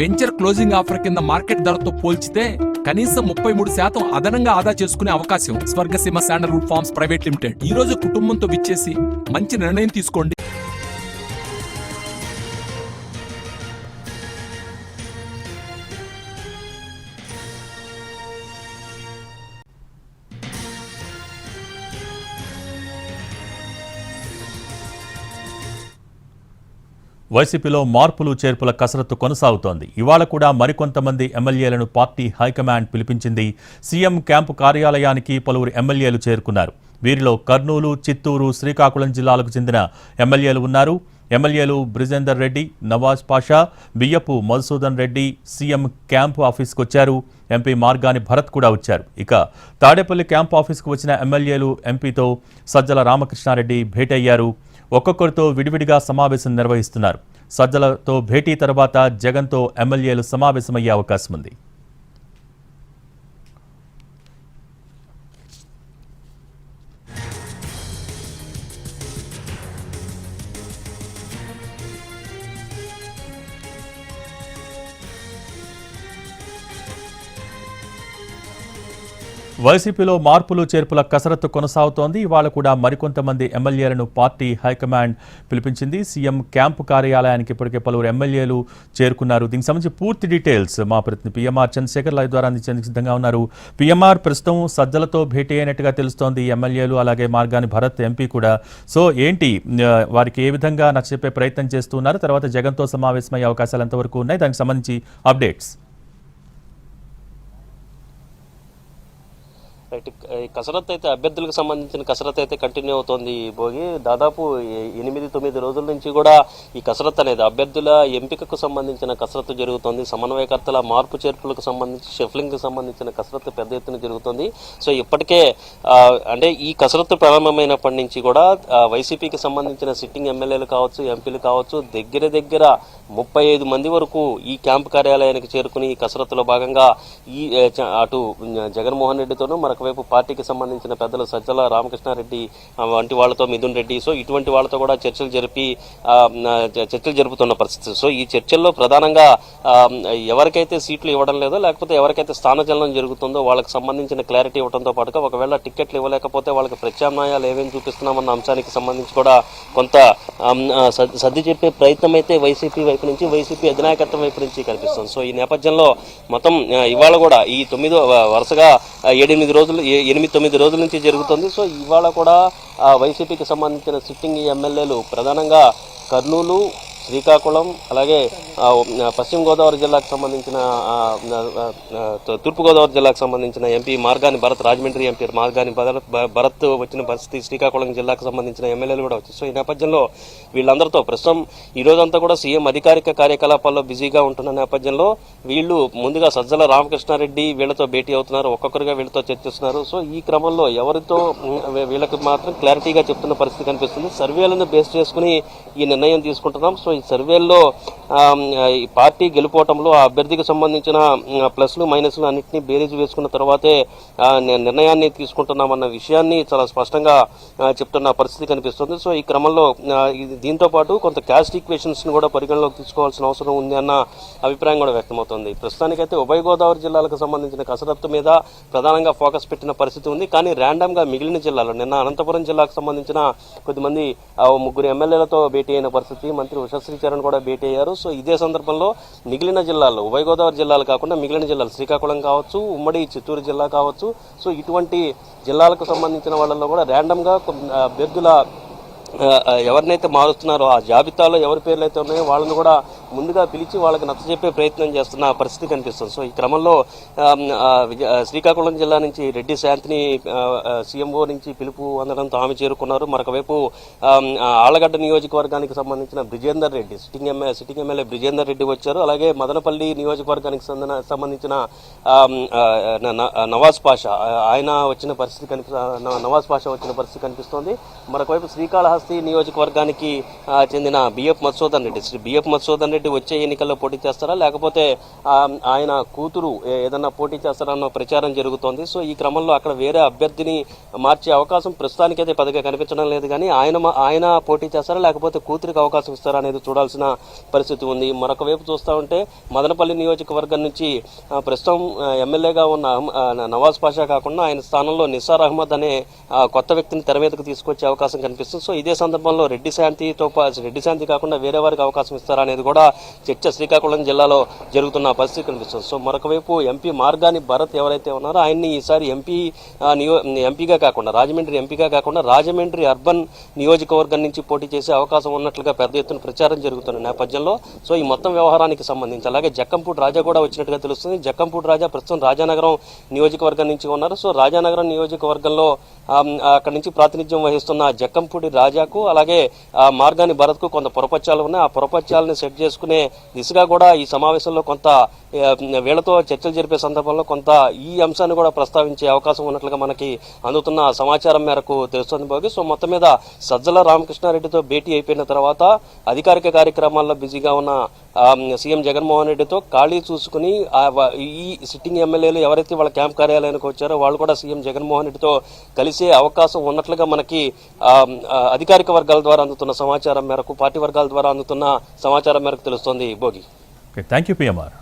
Venture closing offer కింద market ధరతో పోల్చితే కనీసం ముప్పై మూడు శాతం అదనంగా ఆదా చేసుకునే అవకాశం Swargaseema sandalwood farms private limited. ఈ రోజు కుటుంబంతో విచ్చేసి మంచి నిర్ణయం తీసుకోండి. వైసీపీలో మార్పులు చేర్పుల కసరత్తు కొనసాగుతోంది. ఇవాళ కూడా మరికొంతమంది ఎమ్మెల్యేలను పార్టీ హైకమాండ్ పిలిపించింది. సీఎం క్యాంపు కార్యాలయానికి పలువురు ఎమ్మెల్యేలు చేరుకున్నారు. వీరిలో కర్నూలు చిత్తూరు శ్రీకాకుళం జిల్లాలకు చెందిన ఎమ్మెల్యేలు ఉన్నారు. ఎమ్మెల్యేలు బ్రిజేందర్ రెడ్డి నవాజ్ పాషా బియ్యపు మధుసూదన్ రెడ్డి సీఎం క్యాంపు ఆఫీస్కు వచ్చారు. ఎంపీ మార్గాని భరత్ కూడా వచ్చారు. ఇక తాడేపల్లి క్యాంపు ఆఫీస్కు వచ్చిన ఎమ్మెల్యేలు ఎంపీతో సజ్జల రామకృష్ణారెడ్డి భేటయ్యారు. ఒక్కొక్కరితో విడివిడిగా సమావేశం నిర్వహిస్తున్నారు. సజ్జలతో భేటీ తర్వాత జగన్తో ఎమ్మెల్యేలు సమావేశమయ్యే అవకాశం ఉంది వైసీపీలో మార్పులు చేర్పుల కసరత్తు కొనసాగుతోంది. ఇవాళ కూడా మరికొంతమంది ఎమ్మెల్యేలను పార్టీ హైకమాండ్ పిలిపించింది. సీఎం క్యాంపు కార్యాలయానికి ఇప్పటికే పలువురు ఎమ్మెల్యేలు చేరుకున్నారు. దీనికి సంబంధించి పూర్తి డీటెయిల్స్ మా ప్రతినిధి పిఎంఆర్ చంద్రశేఖర్ లైవ్ ద్వారా అందించేందుకు సిద్ధంగా ఉన్నారు. పిఎంఆర్ ప్రస్తుతం సజ్జలతో భేటీ అయినట్టుగా తెలుస్తోంది ఎమ్మెల్యేలు అలాగే మార్గాని భరత్ ఎంపీ కూడా. సో ఏంటి వారికి ఏ విధంగా నచ్చజెప్పే ప్రయత్నం చేస్తున్నారు? తర్వాత జగన్తో సమావేశమయ్యే అవకాశాలు ఎంతవరకు ఉన్నాయి? దానికి సంబంధించి అప్డేట్స్. రైట్ కసరత్ అయితే అభ్యర్థులకు సంబంధించిన కసరత్ అయితే కంటిన్యూ అవుతోంది భోగి. దాదాపు ఎనిమిది తొమ్మిది రోజుల నుంచి కూడా ఈ కసరత్ అనేది అభ్యర్థుల ఎంపికకు సంబంధించిన కసరత్తు జరుగుతోంది. సమన్వయకర్తల మార్పు చేర్పులకు సంబంధించి షెఫ్లింగ్కి సంబంధించిన కసరత్తు పెద్ద ఎత్తున జరుగుతుంది. సో ఇప్పటికే అంటే ఈ కసరత్తు ప్రారంభమైనప్పటి నుంచి కూడా వైసీపీకి సంబంధించిన సిట్టింగ్ ఎమ్మెల్యేలు కావచ్చు ఎంపీలు కావచ్చు దగ్గర దగ్గర ముప్పై ఐదు మంది వరకు ఈ క్యాంప్ కార్యాలయానికి చేరుకుని ఈ కసరత్తులో భాగంగా ఈ అటు జగన్మోహన్ రెడ్డితోనూ మరొకవైపు పార్టీకి సంబంధించిన పెద్దలు సజ్జల రామకృష్ణారెడ్డి వంటి వాళ్ళతో మిథున్ రెడ్డి. సో ఇటువంటి వాళ్ళతో కూడా చర్చలు జరిపి చర్చలు జరుపుతున్న పరిస్థితి. సో ఈ చర్చల్లో ప్రధానంగా ఎవరికైతే సీట్లు ఇవ్వడం లేదో లేకపోతే ఎవరికైతే స్థానచలనం జరుగుతుందో వాళ్ళకి సంబంధించిన క్లారిటీ ఇవ్వడంతో పాటుగా ఒకవేళ టికెట్లు ఇవ్వలేకపోతే వాళ్ళకి ప్రత్యామ్నాయాలు ఏమేమి చూపిస్తున్నామన్న అంశానికి సంబంధించి కూడా కొంత సర్ది చెప్పే ప్రయత్నం అయితే వైసీపీ వైపు నుంచి వైసీపీ అధినాయకత్వం వైపు నుంచి కనిపిస్తుంది. సో ఈ నేపథ్యంలో మొత్తం ఇవాళ కూడా ఈ తొమ్మిదో వరుసగా ఎనిమిది ఏడెనిమిది రోజులు ఎనిమిది తొమ్మిది రోజుల నుంచి జరుగుతుంది. సో ఇవాళ కూడా వైసీపీకి సంబంధించిన సిట్టింగ్ ఎమ్మెల్యేలు ప్రధానంగా కర్నూలు శ్రీకాకుళం అలాగే పశ్చిమ గోదావరి జిల్లాకు సంబంధించిన తూర్పుగోదావరి జిల్లాకు సంబంధించిన ఎంపీ మార్గాని భరత్ రాజమండ్రి ఎంపీ మార్గాని భరత్ భరత్ వచ్చిన పరిస్థితి శ్రీకాకుళం జిల్లాకు సంబంధించిన ఎమ్మెల్యేలు కూడా వచ్చి సో ఈ నేపథ్యంలో వీళ్ళందరితో ప్రస్తుతం ఈ రోజంతా కూడా సీఎం అధికారిక కార్యకలాపాల్లో బిజీగా ఉంటున్న నేపథ్యంలో వీళ్ళు ముందుగా సజ్జల రామకృష్ణారెడ్డి వీళ్ళతో భేటీ అవుతున్నారు ఒక్కొక్కరుగా వీళ్ళతో చర్చిస్తున్నారు. సో ఈ క్రమంలో ఎవరితో వీళ్ళకి మాత్రం క్లారిటీగా చెప్తున్న పరిస్థితి కనిపిస్తుంది. సర్వేలను బేస్ చేసుకుని ఈ నిర్ణయం తీసుకుంటున్నాం. సో సర్వేల్లో పార్టీ గెలుపోవటంలో ఆ అభ్యర్థికి సంబంధించిన ప్లస్లు మైనస్లు అన్నింటినీ బేరీజ్ వేసుకున్న తర్వాతే నిర్ణయాన్ని తీసుకుంటున్నామన్న విషయాన్ని చాలా స్పష్టంగా చెప్తున్న పరిస్థితి కనిపిస్తుంది. సో ఈ క్రమంలో దీంతో పాటు కొంత క్యాస్ట్ ఈక్వేషన్స్ని కూడా పరిగణలోకి తీసుకోవాల్సిన అవసరం ఉంది అన్న అభిప్రాయం కూడా వ్యక్తమవుతుంది. ప్రస్తుతానికైతే ఉభయ గోదావరి జిల్లాలకు సంబంధించిన కసరత్తు మీద ప్రధానంగా ఫోకస్ పెట్టిన పరిస్థితి ఉంది. కానీ ర్యాండమ్గా మిగిలిన జిల్లాలో నిన్న అనంతపురం జిల్లాకు సంబంధించిన కొద్దిమంది ఆ, ముగ్గురు ఎమ్మెల్యేలతో భేటీ అయిన పరిస్థితి మంత్రి ఉషశ్రీచరణ్ కూడా భేటీ అయ్యారు. సో ఇదే సందర్భంలో మిగిలిన జిల్లాల్లో ఉభయ గోదావరి జిల్లాలు కాకుండా మిగిలిన జిల్లాలు శ్రీకాకుళం కావచ్చు ఉమ్మడి చిత్తూరు జిల్లా కావచ్చు సో ఇటువంటి జిల్లాలకు సంబంధించిన వాళ్ళల్లో కూడా ర్యాండమ్గా అభ్యర్థుల ఎవరినైతే మారుస్తున్నారో ఆ జాబితాలో ఎవరి పేర్లు అయితే ఉన్నాయో వాళ్ళని కూడా ముందుగా పిలిచి వాళ్ళకి నచ్చజెప్పే ప్రయత్నం చేస్తున్న పరిస్థితి కనిపిస్తుంది. సో ఈ క్రమంలో విజయ- శ్రీకాకుళం జిల్లా నుంచి రెడ్డి శాంతిని సీఎంఓ నుంచి పిలుపు అందడంతో ఆమె చేరుకున్నారు. మరొకవైపు ఆళ్ళగడ్డ నియోజకవర్గానికి సంబంధించిన Brijender Reddy sitting MLA sitting MLA Brijender Reddy వచ్చారు. అలాగే మదనపల్లి నియోజకవర్గానికి సంబంధించిన నవాజ్ పాషా ఆయన వచ్చిన పరిస్థితి కనిపి నవాజ్ పాషా వచ్చిన పరిస్థితి కనిపిస్తోంది. మరొకవైపు శ్రీకాళహస్తి నియోజకవర్గానికి చెందిన బిఎఫ్ మధుసూదన్ రెడ్డి శ్రీ బిఎఫ్ మధుసూదన్ రెడ్డి రెడ్డి వచ్చే ఎన్నికల్లో పోటీ చేస్తారా? లేకపోతే ఆయన కూతురు ఏదన్నా పోటీ చేస్తారా అన్న ప్రచారం జరుగుతోంది. సో ఈ క్రమంలో అక్కడ వేరే అభ్యర్థిని మార్చే అవకాశం ప్రస్తుతానికైతే పెద్దగా కనిపించడం లేదు. కానీ ఆయన ఆయన పోటీ చేస్తారా? లేకపోతే కూతురికి అవకాశం ఇస్తారా అనేది చూడాల్సిన పరిస్థితి ఉంది. మరొక వైపు చూస్తూ ఉంటే మదనపల్లి నియోజకవర్గం నుంచి ప్రస్తుతం ఎమ్మెల్యేగా ఉన్న నవాజ్ పాషా కాకుండా ఆయన స్థానంలో నిసార్ అహ్మద్ అనే కొత్త వ్యక్తిని తెర మీదకు తీసుకొచ్చే అవకాశం కనిపిస్తుంది. సో ఇదే సందర్భంలో రెడ్డి శాంతితో రెడ్డి శాంతి కాకుండా వేరే వారికి అవకాశం ఇస్తారా అనేది కూడా చర్చ శ్రీకాకుళం జిల్లాలో జరుగుతున్న పరిస్థితి కనిపిస్తుంది. సో మరొక వైపు ఎంపీ మార్గాని భరత్ ఎవరైతే ఉన్నారో ఆయన్ని ఈసారి ఎంపీ నియో ఎంపీగా కాకుండా రాజమండ్రి ఎంపీగా కాకుండా రాజమండ్రి అర్బన్ నియోజకవర్గం నుంచి పోటీ చేసే అవకాశం ఉన్నట్లుగా పెద్ద ఎత్తున ప్రచారం జరుగుతున్న నేపథ్యంలో సో ఈ మొత్తం వ్యవహారానికి సంబంధించి అలాగే జక్కంపూడి రాజా కూడా వచ్చినట్టుగా తెలుస్తుంది. జక్కంపూడి రాజా ప్రస్తుతం రాజానగరం నియోజకవర్గం నుంచి ఉన్నారు. సో రాజానగరం నియోజకవర్గంలో అక్కడి నుంచి ప్రాతినిధ్యం వహిస్తున్న జక్కంపూడి రాజాకు అలాగే ఆ మార్గాని భరత్కు కొంత పొరపచ్చాలు ఉన్నాయి. ఆ పొరపచ్చాలను సెట్ చేసుకుని దిశగా కూడా ఈ సమావేశంలో కొంత వీళ్ళతో వీళ్ళతో చర్చలు జరిపే సందర్భంలో కొంత ఈ అంశాన్ని కూడా ప్రస్తావించే అవకాశం ఉన్నట్లుగా మనకి అందుతున్న సమాచారం మేరకు తెలుస్తుంది భోగి సో మొత్తం మీద సజ్జల రామకృష్ణారెడ్డితో భేటీ అయిపోయిన తర్వాత అధికారిక కార్యక్రమాల్లో బిజీగా ఉన్న సీఎం జగన్మోహన్ రెడ్డితో ఖాళీ చూసుకుని ఈ సిట్టింగ్ ఎమ్మెల్యేలు ఎవరైతే వాళ్ళ క్యాంప్ కార్యాలయానికి వచ్చారో వాళ్ళు కూడా సీఎం జగన్మోహన్ రెడ్డితో కలిసే అవకాశం ఉన్నట్లుగా మనకి అధికారిక వర్గాల ద్వారా అందుతున్న సమాచారం మేరకు పార్టీ వర్గాల ద్వారా అందుతున్న సమాచారం మేరకు తెలుస్తోంది. భోగి. Thank you PMR